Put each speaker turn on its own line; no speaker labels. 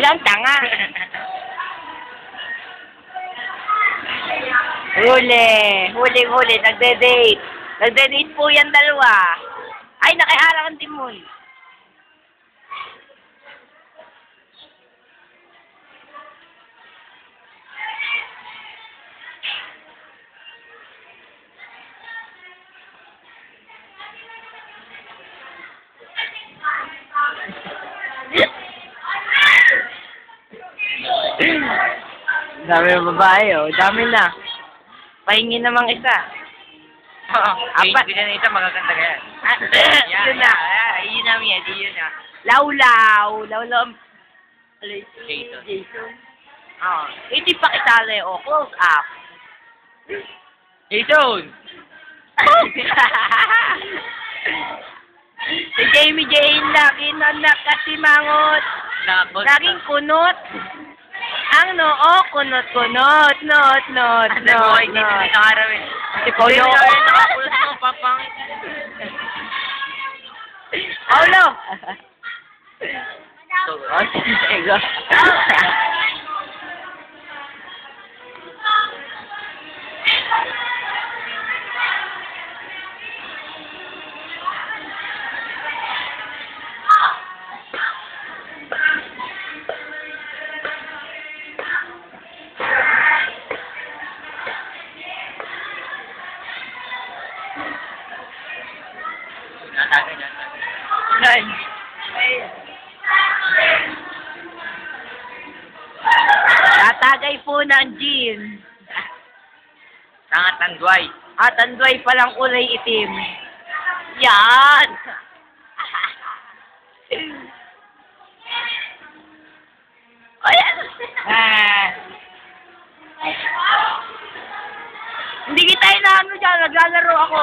Alam, tanga. Huli. Huli, huli. Nagde-date. Nagde-date po yan dalawa. Ay, nakiharang ang timon. Dami ng babae, oh. Dami na. Pahingi namang isa.
Oo.
Apat.
Hindi na ito, magaganda ka yan.
Ah, yun na.
Yun na, yan. Yun na.
Lawlaw. Lawlaw.
Jason.
Jason. Oh. Iti pa kitali, oh. Close up.
Jason!
si Jamie Jane laki na nakasimangot.
Nakabot.
Laging kunot. Ang noo, kunot, kunot, not, not,
Ano mo,
not,
hindi na
not.
nakaraw eh.
Si Polo.
Hindi na mo, papang.
Paulo!
So,
Oh, sige. Yan. Tatagay po ng jean.
Tangat ng duway.
At andoy palang kulay itim. Yan! Ayan!
Ah.
Hindi kita inaano dyan, naglalaro ako.